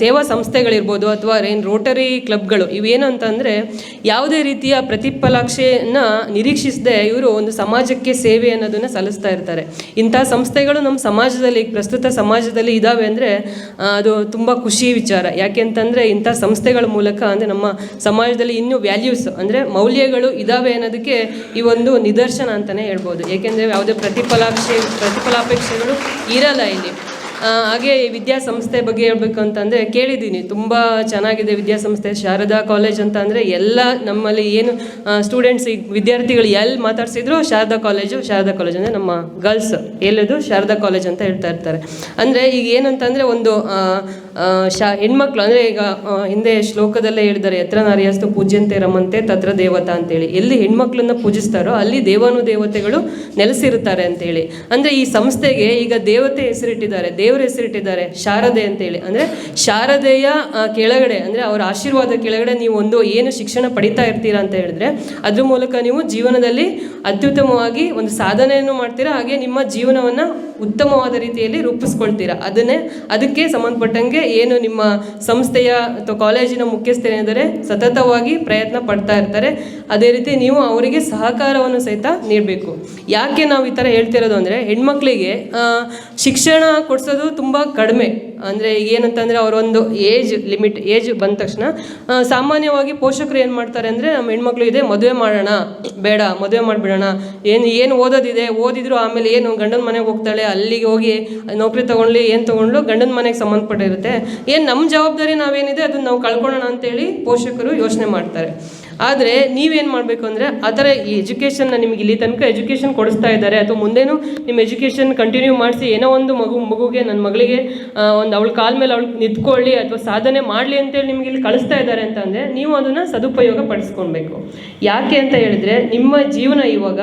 ಸೇವಾ ಸಂಸ್ಥೆಗಳಿರ್ಬೋದು ಅಥವಾ ಏನು ರೋಟರಿ ಕ್ಲಬ್ಗಳು, ಇವೇನು ಅಂತಂದರೆ ಯಾವುದೇ ರೀತಿಯ ಪ್ರತಿಫಲಾಕ್ಷೆಯನ್ನು ನಿರೀಕ್ಷಿಸದೆ ಇವರು ಒಂದು ಸಮಾಜಕ್ಕೆ ಸೇವೆ ಅನ್ನೋದನ್ನು ಸಲ್ಲಿಸ್ತಾ ಇರ್ತಾರೆ. ಇಂಥ ಸಂಸ್ಥೆಗಳು ನಮ್ಮ ಸಮಾಜದಲ್ಲಿ, ಪ್ರಸ್ತುತ ಸಮಾಜದಲ್ಲಿ ಇದ್ದಾವೆ ಅಂದರೆ ಅದು ತುಂಬ ಖುಷಿ ವಿಚಾರ. ಯಾಕೆ ಅಂತಂದರೆ ಇಂಥ ಸಂಸ್ಥೆಗಳ ಮೂಲಕ ಅಂದರೆ ನಮ್ಮ ಸಮಾಜದಲ್ಲಿ ಇನ್ನೂ ವ್ಯಾಲ್ಯೂಸ್ ಅಂದರೆ ಮೌಲ್ಯಗಳು ಇದ್ದಾವೆ ಅನ್ನೋದಕ್ಕೆ ಈ ಒಂದು ನಿದರ್ಶನ ಅಂತಲೇ ಹೇಳ್ಬೋದು. ಏಕೆಂದರೆ ಯಾವುದೇ ಪ್ರತಿಫಲಾಕ್ಷೆ, ಪ್ರತಿಫಲಾಪೇಕ್ಷೆಗಳು ಇರಲ್ಲ ಇಲ್ಲಿ. ಹಾಗೆ ವಿದ್ಯಾಸಂಸ್ಥೆ ಬಗ್ಗೆ ಹೇಳ್ಬೇಕು ಅಂತಂದರೆ ಕೇಳಿದ್ದೀನಿ. ತುಂಬ ಚೆನ್ನಾಗಿದೆ ವಿದ್ಯಾಸಂಸ್ಥೆ. ಶಾರದಾ ಕಾಲೇಜ್ ಅಂತ ಅಂದರೆ ಎಲ್ಲ ನಮ್ಮಲ್ಲಿ ಏನು ಸ್ಟೂಡೆಂಟ್ಸ್ ವಿದ್ಯಾರ್ಥಿಗಳು ಎಲ್ಲಿ ಮಾತಾಡ್ಸಿದ್ರು ಶಾರದಾ ಕಾಲೇಜು, ಶಾರದಾ ಕಾಲೇಜ್ ಅಂದರೆ ನಮ್ಮ ಗರ್ಲ್ಸ್. ಎಲ್ಲದು ಶಾರದಾ ಕಾಲೇಜ್ ಅಂತ ಹೇಳ್ತಾ ಇರ್ತಾರೆ. ಅಂದರೆ ಈಗ ಏನಂತಂದರೆ ಒಂದು ಶಾ, ಹೆಣ್ಮಕ್ಳು ಅಂದರೆ ಈಗ ಹಿಂದೆ ಶ್ಲೋಕದಲ್ಲೇ ಹೇಳಿದ್ದಾರೆ ಎತ್ರ ನಾರಿಯಸ್ತು ಪೂಜ್ಯಂತೆ ರಮಂತೆ ತತ್ರ ದೇವತಾ ಅಂತೇಳಿ. ಎಲ್ಲಿ ಹೆಣ್ಮಕ್ಳನ್ನ ಪೂಜಿಸ್ತಾರೋ ಅಲ್ಲಿ ದೇವಾನು ದೇವತೆಗಳು ನೆಲೆಸಿರುತ್ತಾರೆ ಅಂತೇಳಿ. ಅಂದರೆ ಈ ಸಂಸ್ಥೆಗೆ ಈಗ ದೇವತೆ ಹೆಸರಿಟ್ಟಿದ್ದಾರೆ. ದೇವರ ಹೆಸರಿಟ್ಟಿದ್ದಾರೆ, ಶಾರದೆ ಅಂತೇಳಿ. ಅಂದರೆ ಶಾರದೆಯ ಕೆಳಗಡೆ, ಅಂದರೆ ಅವರ ಆಶೀರ್ವಾದ ಕೆಳಗಡೆ ನೀವು ಒಂದು ಏನು ಶಿಕ್ಷಣ ಪಡಿತಾ ಇರ್ತೀರಾ ಅಂತ ಹೇಳಿದ್ರೆ, ಅದ್ರ ಮೂಲಕ ನೀವು ಜೀವನದಲ್ಲಿ ಅತ್ಯುತ್ತಮವಾಗಿ ಒಂದು ಸಾಧನೆಯನ್ನು ಮಾಡ್ತೀರಾ, ಹಾಗೆ ನಿಮ್ಮ ಜೀವನವನ್ನು ಉತ್ತಮವಾದ ರೀತಿಯಲ್ಲಿ ರೂಪಿಸ್ಕೊಳ್ತೀರಾ? ಅದನ್ನೇ, ಅದಕ್ಕೆ ಸಂಬಂಧಪಟ್ಟಂಗೆ ಏನು ನಿಮ್ಮ ಸಂಸ್ಥೆಯ ಅಥವಾ ಕಾಲೇಜಿನ ಮುಖ್ಯಸ್ಥರೇನೆಂದರೆ ಸತತವಾಗಿ ಪ್ರಯತ್ನ ಪಡ್ತಾ ಇರ್ತಾರೆ. ಅದೇ ರೀತಿ ನೀವು ಅವರಿಗೆ ಸಹಕಾರವನ್ನು ಸಹಿತ ನೀಡಬೇಕು. ಯಾಕೆ ನಾವು ಈ ಥರ ಹೇಳ್ತಿರೋದು ಅಂದರೆ, ಹೆಣ್ಮಕ್ಳಿಗೆ ಶಿಕ್ಷಣ ಕೊಡಿಸೋದು ತುಂಬ ಕಡಿಮೆ. ಅಂದರೆ ಏನಂತಂದರೆ ಅವರೊಂದು ಏಜ್ ಲಿಮಿಟ್, ಏಜ್ ಬಂದ ತಕ್ಷಣ ಸಾಮಾನ್ಯವಾಗಿ ಪೋಷಕರು ಏನು ಮಾಡ್ತಾರೆ ಅಂದರೆ, ನಮ್ಮ ಹೆಣ್ಮಕ್ಳು ಇದೆ, ಮದುವೆ ಮಾಡೋಣ, ಬೇಡ, ಮದುವೆ ಮಾಡಿಬಿಡೋಣ, ಏನು ಏನು ಓದೋದಿದೆ, ಓದಿದ್ರು ಆಮೇಲೆ ಏನು, ಗಂಡನ ಮನೆಗೆ ಹೋಗ್ತಾಳೆ, ಅಲ್ಲಿಗೆ ಹೋಗಿ ನೌಕರಿ ತೊಗೊಂಡ್ಲಿ, ಏನು ತೊಗೊಂಡ್ಲು, ಗಂಡನ ಮನೆಗೆ ಸಂಬಂಧಪಟ್ಟಿರುತ್ತೆ. ಏನು ನಮ್ಮ ಜವಾಬ್ದಾರಿ ನಾವೇನಿದೆ, ಅದನ್ನು ನಾವು ಕಳ್ಕೊಳ್ಳೋಣ ಅಂತೇಳಿ ಪೋಷಕರು ಯೋಚನೆ ಮಾಡ್ತಾರೆ. ಆದರೆ ನೀವೇನು ಮಾಡಬೇಕು ಅಂದರೆ ಆ ಥರ ಈ ಎಜುಕೇಷನ್ನ ನಿಮಗೆ ಇಲ್ಲಿ ತನಕ ಎಜುಕೇಷನ್ ಕೊಡಿಸ್ತಾ ಇದ್ದಾರೆ. ಅಥವಾ ಮುಂದೇನು ನಿಮ್ಮ ಎಜುಕೇಷನ್ ಕಂಟಿನ್ಯೂ ಮಾಡಿಸಿ ಏನೋ ಒಂದು ಮಗು, ಮಗುಗೆ ನನ್ನ ಮಗಳಿಗೆ ಒಂದು ಅವಳ ಕಾಲ ಮೇಲೆ ಅವಳು ನಿಂತ್ಕೊಳ್ಳಿ ಅಥವಾ ಸಾಧನೆ ಮಾಡಲಿ ಅಂತೇಳಿ ನಿಮಗೆ ಇಲ್ಲಿ ಕಳಿಸ್ತಾ ಇದ್ದಾರೆ ಅಂತಂದರೆ ನೀವು ಅದನ್ನು ಸದುಪಯೋಗ ಪಡಿಸ್ಕೊಳ್ಬೇಕು. ಯಾಕೆ ಅಂತ ಹೇಳಿದ್ರೆ ನಿಮ್ಮ ಜೀವನ ಇವಾಗ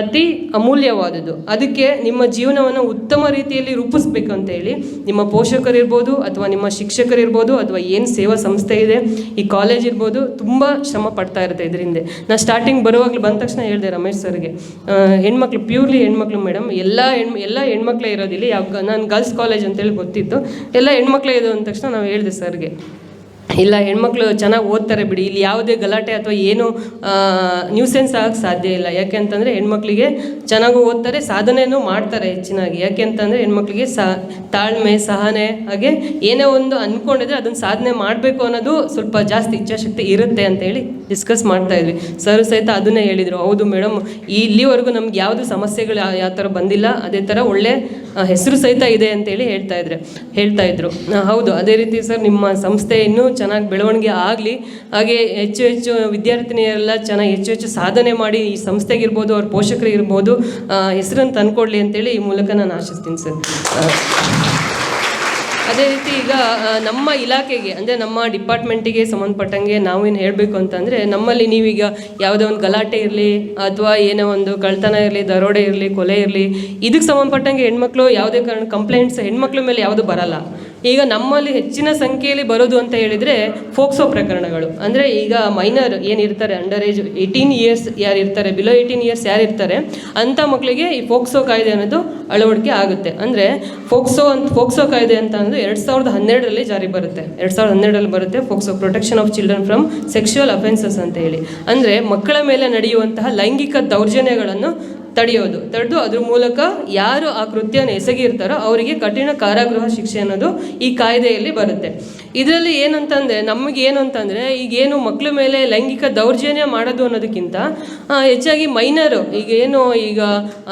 ಅತಿ ಅಮೂಲ್ಯವಾದದ್ದು. ಅದಕ್ಕೆ ನಿಮ್ಮ ಜೀವನವನ್ನು ಉತ್ತಮ ರೀತಿಯಲ್ಲಿ ರೂಪಿಸ್ಬೇಕು ಅಂತ ಹೇಳಿ ನಿಮ್ಮ ಪೋಷಕರಿರ್ಬೋದು ಅಥವಾ ನಿಮ್ಮ ಶಿಕ್ಷಕರಿರ್ಬೋದು ಅಥವಾ ಏನು ಸೇವಾ ಸಂಸ್ಥೆ ಇದೆ, ಈ ಕಾಲೇಜ್ ಇರ್ಬೋದು ತುಂಬ ಶ್ರಮ ಪಡ್ತಾ ಇರುತ್ತೆ ಇದರಿಂದ. ನಾ ಸ್ಟಾರ್ಟಿಂಗ್ ಬರುವಾಗಲೂ ಬಂದ ತಕ್ಷಣ ಹೇಳಿದೆ ರಮೇಶ್ ಸರ್ಗೆ ಹೆಣ್ಮಕ್ಳು ಪ್ಯೂರ್ಲಿ ಹೆಣ್ಮಕ್ಳು ಮೇಡಮ್ ಎಲ್ಲ ಹೆಣ್, ಎಲ್ಲ ಹೆಣ್ಮಕ್ಳೇ ಇರೋದಿಲ್ಲ ಯಾವ ನಾನು ಗರ್ಲ್ಸ್ ಕಾಲೇಜ್ ಅಂತೇಳಿ ಗೊತ್ತಿತ್ತು, ಎಲ್ಲ ಹೆಣ್ಮಕ್ಳೇ ಇದು ಅಂದ ತಕ್ಷಣ ನಾವು ಹೇಳಿದೆ ಸರ್ಗೆ. ಇಲ್ಲ, ಹೆಣ್ಮಕ್ಳು ಚೆನ್ನಾಗಿ ಓದ್ತಾರೆ ಬಿಡಿ. ಇಲ್ಲಿ ಯಾವುದೇ ಗಲಾಟೆ ಅಥವಾ ಏನು ನ್ಯೂಸೆನ್ಸ್ ಆಗಕ್ಕೆ ಸಾಧ್ಯ ಇಲ್ಲ. ಯಾಕೆ ಅಂತಂದರೆ ಹೆಣ್ಮಕ್ಳಿಗೆ ಚೆನ್ನಾಗಿ ಓದ್ತಾರೆ ಸಾಧನೆಯನ್ನು ಮಾಡ್ತಾರೆ ಹೆಚ್ಚಿನಾಗಿ. ಯಾಕೆ ಅಂತಂದರೆ ಹೆಣ್ಮಕ್ಳಿಗೆ ಸಹ ತಾಳ್ಮೆ, ಸಹನೆ, ಹಾಗೆ ಏನೇ ಒಂದು ಅಂದ್ಕೊಂಡಿದ್ರೆ ಅದನ್ನು ಸಾಧನೆ ಮಾಡಬೇಕು ಅನ್ನೋದು ಸ್ವಲ್ಪ ಜಾಸ್ತಿ ಇಚ್ಛಾಶಕ್ತಿ ಇರುತ್ತೆ ಅಂತ ಹೇಳಿ ಡಿಸ್ಕಸ್ ಮಾಡ್ತಾ ಇದ್ವಿ. ಸರ್ ಸಹಿತ ಅದನ್ನೇ ಹೇಳಿದರು. ಹೌದು ಮೇಡಮ್ ಇಲ್ಲಿವರೆಗೂ ನಮ್ಗೆ ಯಾವುದು ಸಮಸ್ಯೆಗಳು ಯಾವ ಥರ ಬಂದಿಲ್ಲ. ಅದೇ ಥರ ಒಳ್ಳೆ ಹೆಸರು ಸಹಿತ ಇದೆ ಅಂತೇಳಿ ಹೇಳ್ತಾ ಇದ್ರೆ, ಹೇಳ್ತಾ ಇದ್ರು. ಹೌದು. ಅದೇ ರೀತಿ ಸರ್, ನಿಮ್ಮ ಸಂಸ್ಥೆ ಇನ್ನೂ ಚೆನ್ನಾಗಿ ಬೆಳವಣಿಗೆ ಆಗಲಿ, ಹಾಗೆ ಹೆಚ್ಚು ಹೆಚ್ಚು ವಿದ್ಯಾರ್ಥಿನಿಯರೆಲ್ಲ ಚೆನ್ನಾಗಿ ಹೆಚ್ಚು ಹೆಚ್ಚು ಸಾಧನೆ ಮಾಡಿ ಈ ಸಂಸ್ಥೆಗಿರ್ಬೋದು ಅವ್ರ ಪೋಷಕರಿಗಿರ್ಬೋದು ಹೆಸರನ್ನು ತಂದ್ಕೊಡ್ಲಿ ಅಂತೇಳಿ ಈ ಮೂಲಕ ನಾನು ಆಶಿಸ್ತೀನಿ ಸರ್. ಅದೇ ರೀತಿ ಈಗ ನಮ್ಮ ಇಲಾಖೆಗೆ, ಅಂದರೆ ನಮ್ಮ ಡಿಪಾರ್ಟ್ಮೆಂಟಿಗೆ ಸಂಬಂಧಪಟ್ಟಂಗೆ ನಾವೇನು ಹೇಳಬೇಕು ಅಂತಂದರೆ, ನಮ್ಮಲ್ಲಿ ನೀವೀಗ ಯಾವುದೇ ಒಂದು ಗಲಾಟೆ ಇರಲಿ, ಅಥವಾ ಏನೋ ಒಂದು ಕಳ್ತನ ಇರಲಿ, ದರೋಡೆ ಇರಲಿ, ಕೊಲೆ ಇರಲಿ ಇದಕ್ಕೆ ಸಂಬಂಧಪಟ್ಟಂಗೆ ಹೆಣ್ಮಕ್ಳು ಯಾವುದೇ ಕಾರಣ ಕಂಪ್ಲೇಂಟ್ಸ್ ಹೆಣ್ಮಕ್ಳ ಮೇಲೆ ಯಾವುದು ಬರಲ್ಲ. ಈಗ ನಮ್ಮಲ್ಲಿ ಹೆಚ್ಚಿನ ಸಂಖ್ಯೆಯಲ್ಲಿ ಬರೋದು ಅಂತ ಹೇಳಿದರೆ ಫೋಕ್ಸೋ ಪ್ರಕರಣಗಳು. ಅಂದರೆ ಈಗ ಮೈನರ್ ಏನಿರ್ತಾರೆ ಅಂಡರ್ ಏಜ್ ಏಯ್ಟೀನ್ ಇಯರ್ಸ್ ಯಾರು ಇರ್ತಾರೆ ಬಿಲೋ ಏಯ್ಟೀನ್ ಇಯರ್ಸ್ ಯಾರು ಇರ್ತಾರೆ ಅಂಥ ಮಕ್ಕಳಿಗೆ ಈ ಫೋಕ್ಸೋ ಕಾಯ್ದೆ ಅನ್ನೋದು ಅಳವಡಿಕೆ ಆಗುತ್ತೆ. ಅಂದರೆ ಫೋಕ್ಸೋ ಅಂತ, ಫೋಕ್ಸೋ ಕಾಯ್ದೆ ಅಂತ ಅಂದರೆ ಎರಡು ಸಾವಿರದ ಹನ್ನೆರಡರಲ್ಲಿ ಜಾರಿ ಬರುತ್ತೆ. ಎರಡು ಸಾವಿರದ ಹನ್ನೆರಡರಲ್ಲಿ ಬರುತ್ತೆ POCSO protection of children from sexual offences ಅಂತ ಹೇಳಿ. ಅಂದರೆ ಮಕ್ಕಳ ಮೇಲೆ ನಡೆಯುವಂತಹ ಲೈಂಗಿಕ ದೌರ್ಜನ್ಯಗಳನ್ನು ತಡೆಯೋದು. ತಡೆದು ಅದ್ರ ಮೂಲಕ ಯಾರು ಆ ಕೃತ್ಯನ ಎಸಗಿರ್ತಾರೋ ಅವರಿಗೆ ಕಠಿಣ ಕಾರಾಗೃಹ ಶಿಕ್ಷೆ ಅನ್ನೋದು ಈ ಕಾಯ್ದೆಯಲ್ಲಿ ಬರುತ್ತೆ. ಇದರಲ್ಲಿ ಏನಂತಂದರೆ, ನಮಗೆ ಏನು ಅಂತಂದರೆ ಈಗೇನು ಮಕ್ಕಳ ಮೇಲೆ ಲೈಂಗಿಕ ದೌರ್ಜನ್ಯ ಮಾಡೋದು ಅನ್ನೋದಕ್ಕಿಂತ ಹೆಚ್ಚಾಗಿ ಮೈನರು ಈಗ ಏನು ಈಗ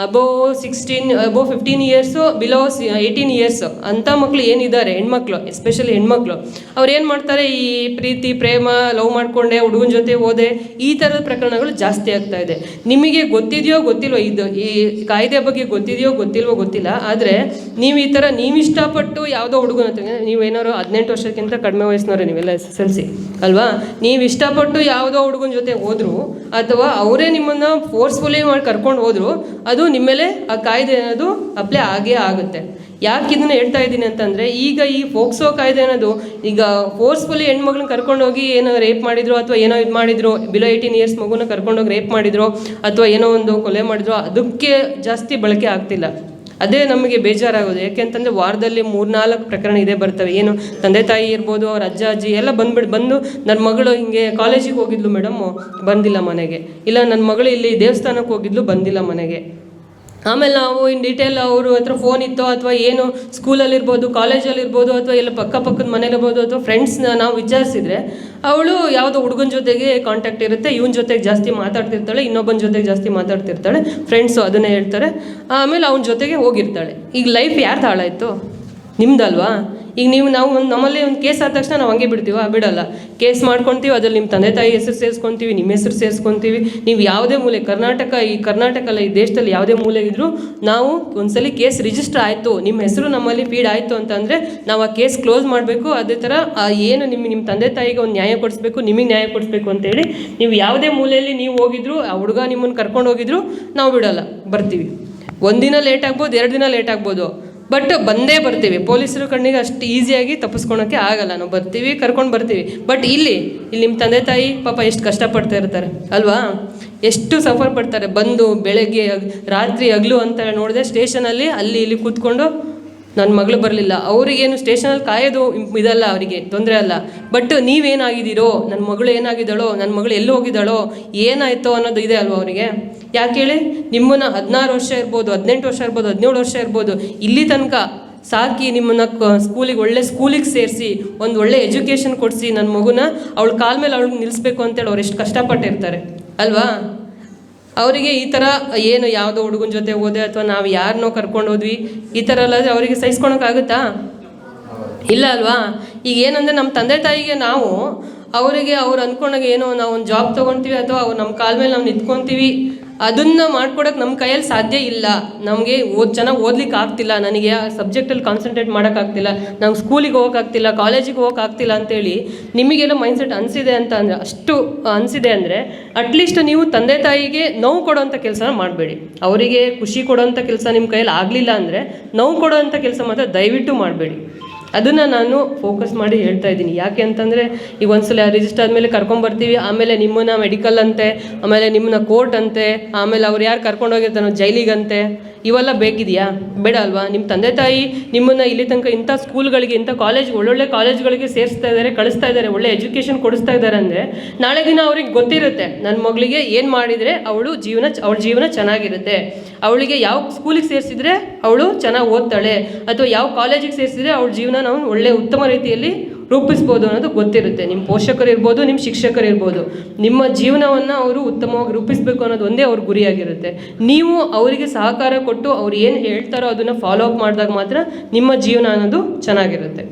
above sixteen above fifteen years below eighteen years ಅಂಥ ಮಕ್ಕಳು ಏನಿದ್ದಾರೆ, ಹೆಣ್ಮಕ್ಳು ಎಸ್ಪೆಷಲಿ ಹೆಣ್ಮಕ್ಳು, ಅವ್ರು ಏನು ಮಾಡ್ತಾರೆ, ಈ ಪ್ರೀತಿ, ಪ್ರೇಮ, ಲವ್ ಮಾಡ್ಕೊಂಡೆ, ಹುಡುಗನ ಜೊತೆ ಹೋದೆ, ಈ ಥರದ ಪ್ರಕರಣಗಳು ಜಾಸ್ತಿ ಆಗ್ತಾ ಇದೆ. ನಿಮಗೆ ಗೊತ್ತಿದೆಯೋ ಗೊತ್ತಿಲ್ವೋ ಇದು ಈ ಕಾಯ್ದೆ ಬಗ್ಗೆ ಗೊತ್ತಿದೆಯೋ ಗೊತ್ತಿಲ್ವೋ ಗೊತ್ತಿಲ್ಲ. ಆದರೆ ನೀವು ಈ ಥರ ನೀವು ಇಷ್ಟಪಟ್ಟು ಯಾವುದೋ ಹುಡುಗನ ನೀವೇನಾದ್ರು ಹದಿನೆಂಟು ವರ್ಷಕ್ಕಿಂತ ಕಡಿಮೆ ವಯಸ್ಸಿನವ್ರೆ ನೀವೆಲ್ಲ ಎಸ್ ಎಸ್ ಎಲ್ ಸಿ, ಅಲ್ವಾ? ನೀವು ಇಷ್ಟಪಟ್ಟು ಯಾವುದೋ ಹುಡುಗನ ಜೊತೆ ಹೋದ್ರು, ಅಥವಾ ಅವರೇ ನಿಮ್ಮನ್ನು ಫೋರ್ಸ್ಫುಲಿ ಮಾಡಿ ಕರ್ಕೊಂಡು ಹೋದ್ರು, ಅದು ನಿಮ್ಮ ಮೇಲೆ ಆ ಕಾಯ್ದೆ ಅನ್ನೋದು ಅಪ್ಲೈ ಆಗೇ ಆಗುತ್ತೆ. ಯಾಕೆ ಇದನ್ನ ಹೇಳ್ತಾ ಇದ್ದೀನಿ ಅಂತಂದರೆ, ಈಗ ಈ ಫೋಕ್ಸೋ ಕಾಯ್ದೆ ಅನ್ನೋದು, ಈಗ ಫೋರ್ಸ್ಫುಲಿ ಹೆಣ್ಮಗ್ಳನ್ನ ಕರ್ಕೊಂಡೋಗಿ ಏನೋ ರೇಪ್ ಮಾಡಿದ್ರು ಅಥವಾ ಏನೋ ಇದು ಮಾಡಿದ್ರು ಬಿಲೋ ಏಯ್ಟೀನ್ ಇಯರ್ಸ್ ಮಗುನ ಕರ್ಕೊಂಡೋಗಿ ರೇಪ್ ಮಾಡಿದ್ರು ಅಥವಾ ಏನೋ ಒಂದು ಕೊಲೆ ಮಾಡಿದ್ರು, ಅದಕ್ಕೆ ಜಾಸ್ತಿ ಬಳಕೆ ಆಗ್ತಿಲ್ಲ. ಅದೇ ನಮಗೆ ಬೇಜಾರಾಗೋದು. ಯಾಕೆಂತಂದರೆ ವಾರದಲ್ಲಿ ಮೂರ್ನಾಲ್ಕು ಪ್ರಕರಣ ಇದೇ ಬರ್ತವೆ. ಏನು ತಂದೆ ತಾಯಿ ಇರ್ಬೋದು, ಅವ್ರ ಅಜ್ಜ, ಅಜ್ಜಿ ಎಲ್ಲ ಬಂದ್ಬಿಟ್ಟು ಬಂದು ನನ್ನ ಮಗಳು ಹಿಂಗೆ ಕಾಲೇಜಿಗೆ ಹೋಗಿದ್ಲು ಮೇಡಮ್ ಬಂದಿಲ್ಲ ಮನೆಗೆ. ಇಲ್ಲ ನನ್ನ ಮಗಳು ಇಲ್ಲಿ ದೇವಸ್ಥಾನಕ್ಕೆ ಹೋಗಿದ್ಲು, ಬಂದಿಲ್ಲ ಮನೆಗೆ. ಆಮೇಲೆ ನಾವು ಇನ್ ಡೀಟೇಲ್ ಅವ್ರ ಹತ್ರ ಫೋನ್ ಇತ್ತು ಅಥವಾ ಏನು ಸ್ಕೂಲಲ್ಲಿರ್ಬೋದು ಕಾಲೇಜಲ್ಲಿರ್ಬೋದು ಅಥವಾ ಎಲ್ಲ ಪಕ್ಕ ಪಕ್ಕದ ಮನೇಲಿರ್ಬೋದು ಅಥವಾ ಫ್ರೆಂಡ್ಸ್ನ ನಾವು ವಿಚಾರಿಸಿದ್ರೆ ಅವಳು ಯಾವುದೋ ಹುಡುಗನ ಜೊತೆಗೆ ಕಾಂಟ್ಯಾಕ್ಟ್ ಇರುತ್ತೆ, ಇವನ ಜೊತೆಗೆ ಜಾಸ್ತಿ ಮಾತಾಡ್ತಿರ್ತಾಳೆ, ಇನ್ನೊಬ್ಬನ ಜೊತೆಗೆ ಜಾಸ್ತಿ ಮಾತಾಡ್ತಿರ್ತಾಳೆ ಫ್ರೆಂಡ್ಸು ಅದನ್ನೇ ಹೇಳ್ತಾರೆ. ಆಮೇಲೆ ಅವನ ಜೊತೆಗೆ ಹೋಗಿರ್ತಾಳೆ. ಈಗ ಲೈಫ್ ಯಾರು ಹಾಳಾಯಿತು ನಿಮ್ದಲ್ವಾ? ಈಗ ನೀವು ನಾವು ಒಂದು ನಮ್ಮಲ್ಲಿ ಒಂದು ಕೇಸ್ ಆದ ತಕ್ಷಣ ನಾವು ಹಂಗೆ ಬಿಡ್ತೀವ? ಬಿಡಲ್ಲ. ಕೇಸ್ ಮಾಡ್ಕೊತೀವಿ, ಅದ್ರಲ್ಲಿ ನಿಮ್ಮ ತಂದೆ ತಾಯಿ ಹೆಸರು ಸೇರಿಸ್ಕೊತೀವಿ, ನಿಮ್ಮ ಹೆಸರು ಸೇರಿಸ್ಕೊತೀವಿ. ನೀವು ಯಾವುದೇ ಮೂಲೆ, ಕರ್ನಾಟಕ ಈ ಕರ್ನಾಟಕ ಅಲ್ಲ ಈ ದೇಶದಲ್ಲಿ ಯಾವುದೇ ಮೂಲೆ ಇದ್ದರೂ ನಾವು ಒಂದ್ಸಲಿ ಕೇಸ್ ರಿಜಿಸ್ಟರ್ ಆಯಿತು, ನಿಮ್ಮ ಹೆಸರು ನಮ್ಮಲ್ಲಿ ಫೀಡ್ ಆಯಿತು ಅಂತಂದರೆ ನಾವು ಆ ಕೇಸ್ ಕ್ಲೋಸ್ ಮಾಡಬೇಕು. ಅದೇ ಥರ ಏನು ನಿಮ್ಮ ನಿಮ್ಮ ತಂದೆ ತಾಯಿಗೆ ಒಂದು ನ್ಯಾಯ ಕೊಡಿಸ್ಬೇಕು, ನಿಮಗೆ ನ್ಯಾಯ ಕೊಡಿಸ್ಬೇಕು ಅಂತೇಳಿ ನೀವು ಯಾವುದೇ ಮೂಲೆಯಲ್ಲಿ ನೀವು ಹೋಗಿದ್ರು, ಆ ಹುಡುಗ ನಿಮ್ಮನ್ನು ಕರ್ಕೊಂಡು ಹೋಗಿದ್ರು ನಾವು ಬಿಡಲ್ಲ. ಬರ್ತೀವಿ. ಒಂದಿನ ಲೇಟ್ ಆಗ್ಬೋದು, ಎರಡು ದಿನ ಲೇಟ್ ಆಗ್ಬೋದು. ಬಟ್ ಬಂದೇ ಬರ್ತೀವಿ. ಪೊಲೀಸರು ಕಣ್ಣಿಗೆ ಅಷ್ಟು ಈಸಿಯಾಗಿ ತಪ್ಪಿಸ್ಕೊಳಕ್ಕೆ ಆಗಲ್ಲ. ನಾವು ಬರ್ತೀವಿ, ಕರ್ಕೊಂಡು ಬರ್ತೀವಿ. ಬಟ್ ಇಲ್ಲಿ ಇಲ್ಲಿ ನಿಮ್ಮ ತಂದೆ ತಾಯಿ ಪಾಪ ಎಷ್ಟು ಕಷ್ಟಪಡ್ತಾ ಇರ್ತಾರೆ. ಅಲ್ವಾ? ಎಷ್ಟು ಸಫರ್ ಪಡ್ತಾರೆ. ಬಂದು ಬೆಳಗ್ಗೆ ರಾತ್ರಿ ಹಗ್ಲು ಅಂತ ನೋಡಿದೆ ಸ್ಟೇಷನಲ್ಲಿ ಅಲ್ಲಿ ಇಲ್ಲಿ ಕೂತ್ಕೊಂಡು ನನ್ನ ಮಗಳು ಬರಲಿಲ್ಲ. ಅವರಿಗೇನು ಸ್ಟೇಷನಲ್ಲಿ ಕಾಯೋದು ಇದಲ್ಲ, ಅವರಿಗೆ ತೊಂದರೆ ಅಲ್ಲ. ಬಟ್ ನೀವೇನಾಗಿದ್ದೀರೋ ನನ್ನ ಮಗಳು ಏನಾಗಿದ್ದಾಳೋ ನನ್ನ ಮಗಳು ಎಲ್ಲಿ ಹೋಗಿದ್ದಾಳೋ, ಏನಾಯ್ತೋ ಅನ್ನೋದು ಇದೆ ಅಲ್ವಾ ಅವರಿಗೆ? ಯಾಕೆ ಹೇಳಿ? ನಿಮ್ಮನ್ನು ಹದಿನಾರು ವರ್ಷ ಇರ್ಬೋದು, ಹದಿನೆಂಟು ವರ್ಷ ಇರ್ಬೋದು, ಹದಿನೇಳು ವರ್ಷ ಇರ್ಬೋದು, ಇಲ್ಲಿ ತನಕ ಸಾಕಿ ನಿಮ್ಮನ್ನ ಸ್ಕೂಲಿಗೆ, ಒಳ್ಳೆ ಸ್ಕೂಲಿಗೆ ಸೇರಿಸಿ, ಒಂದು ಒಳ್ಳೆ ಎಜುಕೇಷನ್ ಕೊಡಿಸಿ ನನ್ನ ಮಗುನ, ಅವಳ ಕಾಲ ಮೇಲೆ ಅವಳಿಗೆ ನಿಲ್ಲಿಸ್ಬೇಕು ಅಂತೇಳಿ ಅವ್ರು ಎಷ್ಟು ಕಷ್ಟಪಟ್ಟಿರ್ತಾರೆ. ಅಲ್ವಾ? ಅವರಿಗೆ ಈ ಥರ ಏನು ಯಾವುದೋ ಹುಡುಗನ ಜೊತೆ ಹೋದೆ ಅಥವಾ ನಾವು ಯಾರನ್ನೋ ಕರ್ಕೊಂಡು ಹೋದ್ವಿ, ಈ ಥರ ಎಲ್ಲ ಅವರಿಗೆ ಸಹಿಸ್ಕೊಳಕ್ಕಾಗುತ್ತಾ ಇಲ್ಲ ಅಲ್ವಾ? ಈಗ ಏನಂದರೆ ನಮ್ಮ ತಂದೆ ತಾಯಿಗೆ ನಾವು ಅವರಿಗೆ ಅವ್ರು ಅಂದ್ಕೊಂಡಾಗ ಏನೋ ನಾವು ಒಂದು ಜಾಬ್ ತೊಗೊತೀವಿ ಅಥವಾ ಅವ್ರು ನಮ್ಮ ಕಾಲ ಮೇಲೆ ನಾವು ನಿಂತ್ಕೊತೀವಿ. ಅದನ್ನು ಮಾಡ್ಕೊಡೋಕೆ ನಮ್ಮ ಕೈಯಲ್ಲಿ ಸಾಧ್ಯ ಇಲ್ಲ. ನಮಗೆ ಓದ್ ಚೆನ್ನಾಗಿ ಓದ್ಲಿಕ್ಕೆ ಆಗ್ತಿಲ್ಲ. ನನಗೆ ಆ ಸಬ್ಜೆಕ್ಟಲ್ಲಿ ಕಾನ್ಸಂಟ್ರೇಟ್ ಮಾಡೋಕ್ಕಾಗ್ತಿಲ್ಲ ನಂಗೆ ಸ್ಕೂಲಿಗೆ ಹೋಗೋಕ್ಕಾಗ್ತಿಲ್ಲ ಕಾಲೇಜಿಗೆ ಹೋಗೋಕ್ಕಾಗ್ತಿಲ್ಲ ಅಂತೇಳಿ ನಿಮಗೆಲ್ಲ ಮೈಂಡ್ಸೆಟ್ ಅನಿಸಿದೆ ಅಂತ ಅಂದರೆ, ಅಷ್ಟು ಅನಿಸಿದೆ ಅಂದರೆ ಅಟ್ಲೀಸ್ಟ್ ನೀವು ತಂದೆ ತಾಯಿಗೆ ನೋವು ಕೊಡೋಂಥ ಕೆಲಸನ ಮಾಡಬೇಡಿ. ಅವರಿಗೆ ಖುಷಿ ಕೊಡೋಂಥ ಕೆಲಸ ನಿಮ್ಮ ಕೈಯಲ್ಲಿ ಆಗಲಿಲ್ಲ ಅಂದರೆ ನೋವು ಕೊಡೋಂಥ ಕೆಲಸ ಮಾತ್ರ ದಯವಿಟ್ಟು ಮಾಡಬೇಡಿ. ಅದನ್ನು ನಾನು ಫೋಕಸ್ ಮಾಡಿ ಹೇಳ್ತಾ ಇದ್ದೀನಿ. ಯಾಕೆ ಅಂತಂದರೆ, ಈಗ ಒಂದ್ಸಲ ರಿಜಿಸ್ಟರ್ ಆದಮೇಲೆ ಕರ್ಕೊಂಬರ್ತೀವಿ ಆಮೇಲೆ ನಿಮ್ಮನ್ನ ಮೆಡಿಕಲ್ ಅಂತೆ, ಆಮೇಲೆ ನಿಮ್ಮನ್ನ ಕೋರ್ಟ್ ಅಂತೆ, ಆಮೇಲೆ ಅವ್ರು ಯಾರು ಕರ್ಕೊಂಡೋಗಿರ್ತಾನೋ ಜೈಲಿಗಂತೆ, ಇವೆಲ್ಲ ಬೇಕಿದೆಯಾ? ಬೇಡ ಅಲ್ವಾ? ನಿಮ್ಮ ತಂದೆ ತಾಯಿ ನಿಮ್ಮನ್ನು ಇಲ್ಲಿ ತನಕ ಇಂಥ ಸ್ಕೂಲ್ಗಳಿಗೆ ಇಂಥ ಕಾಲೇಜ್ ಒಳ್ಳೊಳ್ಳೆ ಕಾಲೇಜ್ಗಳಿಗೆ ಸೇರಿಸ್ತಾ ಇದ್ದಾರೆ, ಕಳಿಸ್ತಾ ಇದ್ದಾರೆ, ಒಳ್ಳೆ ಎಜುಕೇಷನ್ ಕೊಡಿಸ್ತಾ ಇದ್ದಾರೆ ಅಂದರೆ, ನಾಳೆ ದಿನ ಅವ್ರಿಗೆ ಗೊತ್ತಿರುತ್ತೆ ನನ್ನ ಮಗಳಿಗೆ ಏನು ಮಾಡಿದರೆ ಅವಳು ಜೀವನ ಅವಳ ಜೀವನ ಚೆನ್ನಾಗಿರುತ್ತೆ. ಅವಳಿಗೆ ಯಾವ ಸ್ಕೂಲಿಗೆ ಸೇರಿಸಿದ್ರೆ ಅವಳು ಚೆನ್ನಾಗಿ ಓದ್ತಾಳೆ, ಅಥವಾ ಯಾವ ಕಾಲೇಜಿಗೆ ಸೇರಿಸಿದ್ರೆ ಅವಳ ಜೀವನ ನಾವು ಒಳ್ಳೆ ಉತ್ತಮ ರೀತಿಯಲ್ಲಿ ರೂಪಿಸ್ಬೋದು ಅನ್ನೋದು ಗೊತ್ತಿರುತ್ತೆ. ನಿಮ್ಮ ಪೋಷಕರು ಇರ್ಬೋದು ನಿಮ್ಮ ಶಿಕ್ಷಕರು ಇರ್ಬೋದು. ನಿಮ್ಮ ಜೀವನವನ್ನು ಅವರು ಉತ್ತಮವಾಗಿ ರೂಪಿಸಬೇಕು ಅನ್ನೋದು ಒಂದೇ ಅವ್ರ ಗುರಿಯಾಗಿರುತ್ತೆ. ನೀವು ಅವರಿಗೆ ಸಹಕಾರ ಕೊಟ್ಟು ಅವ್ರು ಏನು ಹೇಳ್ತಾರೋ ಅದನ್ನು ಫಾಲೋ ಅಪ್ ಮಾಡಿದಾಗ ಮಾತ್ರ ನಿಮ್ಮ ಜೀವನ ಅನ್ನೋದು ಚೆನ್ನಾಗಿರುತ್ತೆ.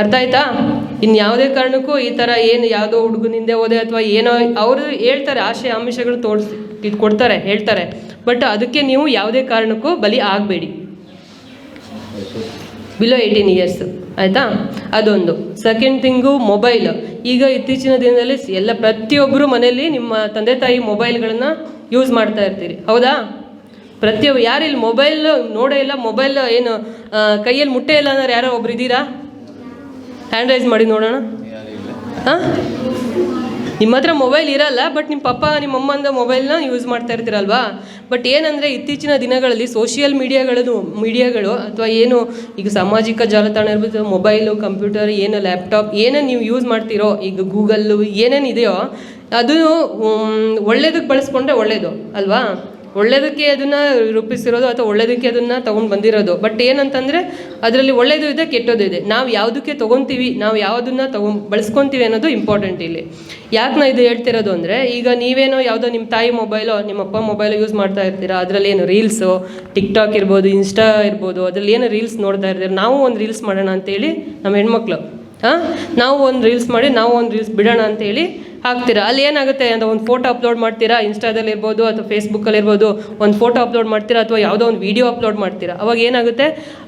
ಅರ್ಥ ಆಯ್ತಾ? ಇನ್ನು ಯಾವುದೇ ಕಾರಣಕ್ಕೂ ಈ ಥರ ಏನು ಯಾವುದೋ ಹುಡುಗನಿಂದೆ ಹೋದೆ ಅಥವಾ ಏನೋ ಅವರು ಹೇಳ್ತಾರೆ, ಆಶೆ ಆಮಿಷಗಳು ತೋರಿಸಿ, ಇದು ಕೊಡ್ತಾರೆ, ಹೇಳ್ತಾರೆ. ಬಟ್ ಅದಕ್ಕೆ ನೀವು ಯಾವುದೇ ಕಾರಣಕ್ಕೂ ಬಲಿ ಆಗಬೇಡಿ. ಬಿಲೋ ಏಯ್ಟೀನ್ ಇಯರ್ಸ್ ಆಯಿತಾ? ಅದೊಂದು. ಸೆಕೆಂಡ್ ಥಿಂಗು ಮೊಬೈಲ್ ಈಗ ಇತ್ತೀಚಿನ ದಿನದಲ್ಲಿ ಎಲ್ಲ ಪ್ರತಿಯೊಬ್ಬರು ಮನೆಯಲ್ಲಿ ನಿಮ್ಮ ತಂದೆ ತಾಯಿ ಮೊಬೈಲ್ಗಳನ್ನು ಯೂಸ್ ಮಾಡ್ತಾ ಇರ್ತೀರಿ. ಹೌದಾ? ಪ್ರತಿಯೊಬ್ಬ ಯಾರು ಇಲ್ಲಿ ಮೊಬೈಲ್ ನೋಡೇ ಇಲ್ಲ ಮೊಬೈಲ್ ಏನು ಕೈಯಲ್ಲಿ ಮುಟ್ಟೆ ಇಲ್ಲ ಅಂದ್ರೆ ಯಾರೋ ಒಬ್ರು ಇದ್ದೀರಾ? ಹ್ಯಾಂಡ್ ರೈಸ್ ಮಾಡಿ ನೋಡೋಣ. ಹಾಂ ನಿಮ್ಮ ಹತ್ರ ಮೊಬೈಲ್ ಇರಲ್ಲ ಬಟ್ ನಿಮ್ಮ ಪಪ್ಪ, ನಿಮ್ಮ ಅಮ್ಮಂದ ಮೊಬೈಲ್ನ ಯೂಸ್ ಮಾಡ್ತಾ ಇರ್ತೀರಲ್ವಾ? ಬಟ್ ಏನಂದರೆ ಇತ್ತೀಚಿನ ದಿನಗಳಲ್ಲಿ ಸೋಷಿಯಲ್ ಮೀಡಿಯಾಗಳದು ಮೀಡಿಯಾಗಳು ಅಥವಾ ಏನು ಈಗ ಸಾಮಾಜಿಕ ಜಾಲತಾಣ ಇರ್ಬೋದು ಮೊಬೈಲು ಕಂಪ್ಯೂಟರ್ ಏನು ಲ್ಯಾಪ್ಟಾಪ್ ಏನೇನು ನೀವು ಯೂಸ್ ಮಾಡ್ತೀರೋ, ಈಗ ಗೂಗಲ್ಲು ಏನೇನಿದೆಯೋ ಅದು ಒಳ್ಳೇದಕ್ಕೆ ಬಳಸ್ಕೊಂಡ್ರೆ ಒಳ್ಳೆಯದು ಅಲ್ವಾ? ಒಳ್ಳೇದಕ್ಕೆ ಅದನ್ನು ರೂಪಿಸಿರೋದು ಅಥವಾ ಒಳ್ಳೇದಕ್ಕೆ ಅದನ್ನು ತೊಗೊಂಡು ಬಂದಿರೋದು. ಬಟ್ ಏನಂತಂದರೆ, ಅದರಲ್ಲಿ ಒಳ್ಳೇದು ಇದೆ, ಕೆಟ್ಟದ್ದು ಇದೆ. ನಾವು ಯಾವುದಕ್ಕೆ ತೊಗೊತೀವಿ, ನಾವು ಯಾವುದನ್ನು ತಗೊ ಬಳಸ್ಕೊತೀವಿ ಅನ್ನೋದು ಇಂಪಾರ್ಟೆಂಟ್ ಇಲ್ಲಿ. ಯಾಕೆ ನಾ ಇದು ಹೇಳ್ತಿರೋದು ಅಂದರೆ, ಈಗ ನೀವೇನೋ ಯಾವುದೋ ನಿಮ್ಮ ತಾಯಿ ಮೊಬೈಲೋ ನಿಮ್ಮ ಅಪ್ಪ ಮೊಬೈಲ್ ಯೂಸ್ ಮಾಡ್ತಾ ಇರ್ತೀರಾ, ಅದರಲ್ಲಿ ಏನು ರೀಲ್ಸು ಟಿಕ್ಟಾಕ್ ಇರ್ಬೋದು ಇನ್ಸ್ಟಾ ಇರ್ಬೋದು, ಅದರಲ್ಲಿ ಏನು ರೀಲ್ಸ್ ನೋಡ್ತಾ ಇರ್ತೀರ, ನಾವು ಒಂದು ರೀಲ್ಸ್ ಮಾಡೋಣ ಅಂತೇಳಿ, ನಮ್ಮ ಹೆಣ್ಮಕ್ಳು, ಹಾಂ? ನಾವು ಒಂದು ರೀಲ್ಸ್ ಮಾಡಿ, ನಾವು ಒಂದು ರೀಲ್ಸ್ ಬಿಡೋಣ ಅಂತೇಳಿ ಹಾಕ್ತೀರಾ? ಅಲ್ಲಿ ಏನಾಗುತ್ತೆ? ಅಂತ ಒಂದು ಫೋಟೋ ಅಪ್ಲೋಡ್ ಮಾಡ್ತೀರಾ? ಇನ್ಸ್ಟಾದಲ್ಲಿ ಇರ್ಬೋದು ಅಥವಾ ಫೇಸ್ಬುಕ್ಕಲ್ಲಿ ಇರ್ಬೋದು. ಒಂದು ಫೋಟೋ ಅಪ್ಲೋಡ್ ಮಾಡ್ತೀರಾ ಅಥವಾ ಯಾವುದೋ ಒಂದು ವೀಡಿಯೋ ಅಪ್ಲೋಡ್ ಮಾಡ್ತೀರಾ? ಅವಾಗ ಏನಾಗುತ್ತೆ?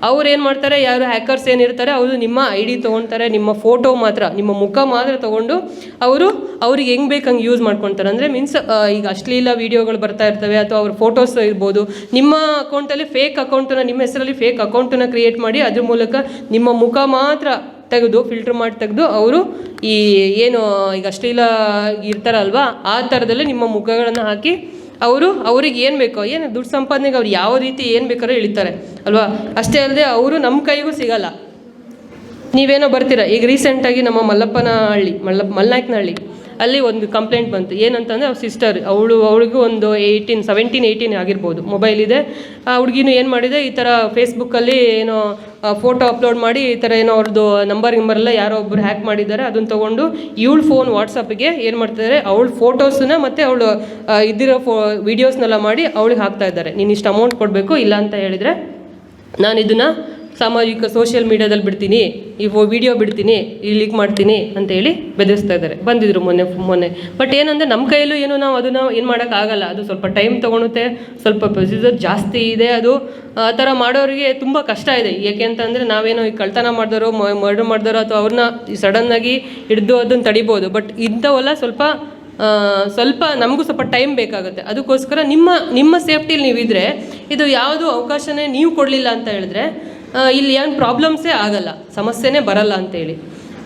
ಅವ್ರು ಏನು ಮಾಡ್ತಾರೆ? ಯಾರು ಹ್ಯಾಕರ್ಸ್ ಏನಿರ್ತಾರೆ ಅವರು ನಿಮ್ಮ ಐ ಡಿ ತೊಗೊಳ್ತಾರೆ ನಿಮ್ಮ ಫೋಟೋ ಮಾತ್ರ, ನಿಮ್ಮ ಮುಖ ಮಾತ್ರ ತೊಗೊಂಡು ಅವರು ಅವ್ರಿಗೆ ಹೆಂಗೆ ಬೇಕು ಹಂಗೆ ಯೂಸ್ ಮಾಡ್ಕೊತಾರೆ. ಅಂದರೆ ಮೀನ್ಸ್ ಈಗ ಅಶ್ಲೀಲ ವೀಡಿಯೋಗಳು ಬರ್ತಾ ಇರ್ತವೆ ಅಥವಾ ಅವ್ರ ಫೋಟೋಸ್ ಇರ್ಬೋದು. ನಿಮ್ಮ ಅಕೌಂಟಲ್ಲಿ ಫೇಕ್ ಅಕೌಂಟನ್ನು ನಿಮ್ಮ ಹೆಸರಲ್ಲಿ ಫೇಕ್ ಅಕೌಂಟನ್ನು ಕ್ರಿಯೇಟ್ ಮಾಡಿ ಅದ್ರ ಮೂಲಕ ನಿಮ್ಮ ಮುಖ ಮಾತ್ರ ತೆಗೆದು ಫಿಲ್ಟರ್ ಮಾಡಿ ತೆಗೆದು ಅವರು ಈ ಏನು ಈಗ ಅಶ್ಲೀಲ ಇರ್ತಾರಲ್ವಾ, ಆ ಥರದಲ್ಲಿ ನಿಮ್ಮ ಮುಖಗಳನ್ನು ಹಾಕಿ ಅವರು ಅವ್ರಿಗೆ ಏನು ಬೇಕೋ, ಏನು ದುಡ್ಡು ಸಂಪಾದನೆಗೆ ಅವ್ರು ಯಾವ ರೀತಿ ಏನು ಬೇಕಾದ್ರೂ ಇಳಿತಾರೆ, ಅಲ್ವಾ? ಅಷ್ಟೇ ಅಲ್ಲದೆ ಅವರು ನಮ್ಮ ಕೈಗೂ ಸಿಗಲ್ಲ. ನೀವೇನೋ ಬರ್ತೀರ, ಈಗ ರೀಸೆಂಟಾಗಿ ನಮ್ಮ ಮಲ್ಲಪ್ಪನ ಹಳ್ಳಿ, ಮಲ್ಲ ಮಲ್ನಾಯ್ಕನ ಹಳ್ಳಿ. ಅಲ್ಲಿ ಒಂದು ಕಂಪ್ಲೇಂಟ್ ಬಂತು. ಏನಂತಂದರೆ ಅವ್ರ ಸಿಸ್ಟರ್ ಅವಳು, ಅವಳಿಗೂ ಒಂದು ಏಯ್ಟೀನ್ ಸೆವೆಂಟೀನ್ ಏಯ್ಟೀನ್ ಆಗಿರ್ಬೋದು. ಮೊಬೈಲ್ ಇದೆ. ಆ ಹುಡುಗಿನೂ ಏನು ಮಾಡಿದೆ? ಈ ಥರ ಫೇಸ್ಬುಕ್ಕಲ್ಲಿ ಏನೋ ಫೋಟೋ ಅಪ್ಲೋಡ್ ಮಾಡಿ, ಈ ಥರ ಏನೋ ಅವ್ರದ್ದು ನಂಬರ್ ಗಿಂಬರೆಲ್ಲ ಯಾರೋ ಒಬ್ಬರು ಹ್ಯಾಕ್ ಮಾಡಿದ್ದಾರೆ. ಅದನ್ನು ತೊಗೊಂಡು ಇವಳು ಫೋನ್ ವಾಟ್ಸಪ್ಗೆ ಏನು ಮಾಡ್ತಿದ್ದಾರೆ ಅವಳು ಫೋಟೋಸನ್ನ ಮತ್ತು ಅವಳು ಇದ್ದಿರೋ ಫೋ ವೀಡಿಯೋಸ್ನೆಲ್ಲ ಮಾಡಿ ಅವಳಿಗೆ ಹಾಕ್ತಾ ಇದ್ದಾರೆ. ನೀನು ಇಷ್ಟು ಅಮೌಂಟ್ ಕೊಡಬೇಕು, ಇಲ್ಲ ಅಂತ ಹೇಳಿದರೆ ನಾನು ಇದನ್ನು ಸಾಮಾಜಿಕ ಸೋಷಿಯಲ್ ಮೀಡ್ಯಾದಲ್ಲಿ ಬಿಡ್ತೀನಿ, ಈ ವಿಡಿಯೋ ಬಿಡ್ತೀನಿ, ಈ ಲೀಕ್ ಮಾಡ್ತೀನಿ ಅಂತೇಳಿ ಬೆದರಿಸ್ತಾ ಇದ್ದಾರೆ. ಬಂದಿದ್ರು ಮೊನ್ನೆ ಮೊನ್ನೆ. ಬಟ್ ಏನಂದರೆ ನಮ್ಮ ಕೈಯಲ್ಲೂ ಏನು ನಾವು ಅದನ್ನು ಏನು ಮಾಡೋಕ್ಕಾಗಲ್ಲ ಅದು ಸ್ವಲ್ಪ ಟೈಮ್ ತೊಗೊಳುತ್ತೆ, ಸ್ವಲ್ಪ ಪ್ರೊಸೀಜರ್ ಜಾಸ್ತಿ ಇದೆ ಅದು. ಆ ಥರ ಮಾಡೋರಿಗೆ ತುಂಬ ಕಷ್ಟ ಇದೆ. ಏಕೆ ಅಂತಂದರೆ ನಾವೇನೋ ಈ ಕಳ್ತನ ಮಾಡಿದವರು ಮರ್ಡರ್ ಮಾಡಿದಾರೋ ಅಥವಾ ಅವ್ರನ್ನ ಸಡನ್ನಾಗಿ ಹಿಡಿದು ಅದನ್ನು ತಡಿಬೋದು. ಬಟ್ ಇಂಥವೆಲ್ಲ ಸ್ವಲ್ಪ ಸ್ವಲ್ಪ ನಮಗೂ ಸ್ವಲ್ಪ ಟೈಮ್ ಬೇಕಾಗುತ್ತೆ. ಅದಕ್ಕೋಸ್ಕರ ನಿಮ್ಮ ನಿಮ್ಮ ಸೇಫ್ಟಿಲಿ ನೀವಿದ್ರೆ ಇದು ಯಾವುದು ಅವಕಾಶನೇ ನೀವು ಕೊಡಲಿಲ್ಲ ಅಂತ ಹೇಳಿದ್ರೆ ಇಲ್ಲಿ ಏನು ಪ್ರಾಬ್ಲಮ್ಸೇ ಆಗಲ್ಲ. ಸಮಸ್ಯೆನೇ ಬರಲ್ಲ ಅಂತೇಳಿ.